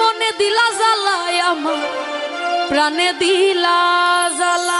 মনে দিলা জ্বালায় আমার প্রাণে দিলা জ্বালা